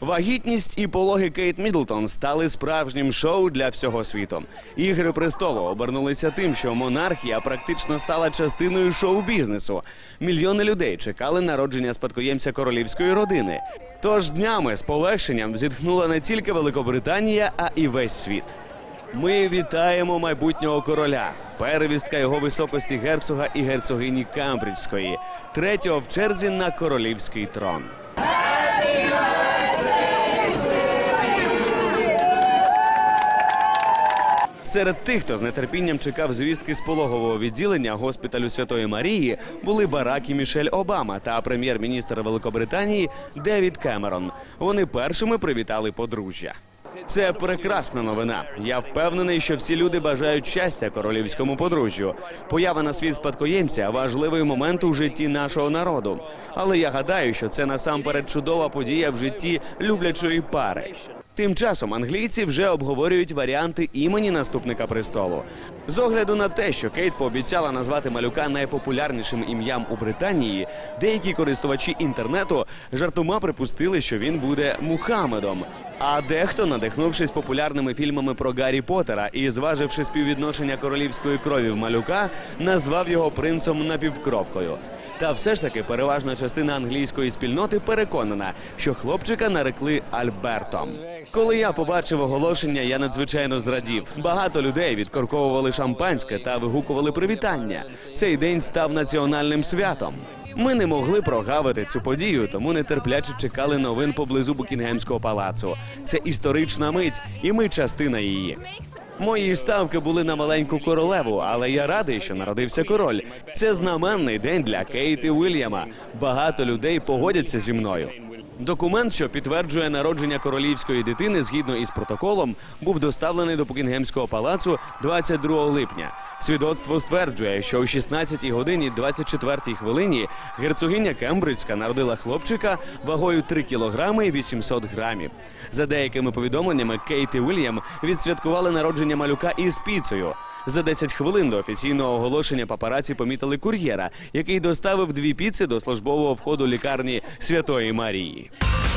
Вагітність і пологи Кейт Мідлтон стали справжнім шоу для всього світу. Ігри престолу обернулися тим, що монархія практично стала частиною шоу-бізнесу. Мільйони людей чекали народження спадкоємця королівської родини. Тож днями з полегшенням зітхнула не тільки Великобританія, а і весь світ. Ми вітаємо майбутнього короля, перевістка його високості герцога і герцогині Камбриджської, третього в черзі на королівський трон. Серед тих, хто з нетерпінням чекав звістки з пологового відділення госпіталю Святої Марії, були Барак Мішель Обама та прем'єр-міністр Великобританії Девід Кемерон. Вони першими привітали подружжя. Це прекрасна новина. Я впевнений, що всі люди бажають щастя королівському подружжю. Поява на світ спадкоємця важливий момент у житті нашого народу. Але я гадаю, що це насамперед чудова подія в житті люблячої пари. Тим часом англійці вже обговорюють варіанти імені наступника престолу. З огляду на те, що Кейт пообіцяла назвати малюка найпопулярнішим ім'ям у Британії, деякі користувачі інтернету жартома припустили, що він буде Мухаммедом. А дехто, надихнувшись популярними фільмами про Гаррі Поттера і зваживши співвідношення королівської крові в малюка, назвав його принцом напівкровкою. Та все ж таки переважна частина англійської спільноти переконана, що хлопчика нарекли Альбертом. Коли я побачив оголошення, я надзвичайно зрадів. Багато людей відкорковували шампанське та вигукували привітання. Цей день став національним святом. Ми не могли прогавити цю подію, тому нетерпляче чекали новин поблизу Букінгемського палацу. Це історична мить, і ми частина її. Мої ставки були на маленьку королеву, але я радий, що народився король. Це знаменний день для Кейт і Уільяма. Багато людей погодяться зі мною. Документ, що підтверджує народження королівської дитини згідно із протоколом, був доставлений до Букінгемського палацу 22 липня. Свідоцтво стверджує, що о 16 годині 24 хвилині герцогиня Кембриджська народила хлопчика вагою 3 кілограми і 800 грамів. За деякими повідомленнями, Кейт і Уільям відсвяткували народження малюка із піцею. За 10 хвилин до офіційного оголошення папараці помітили кур'єра, який доставив дві піци до службового входу лікарні Святої Марії. you.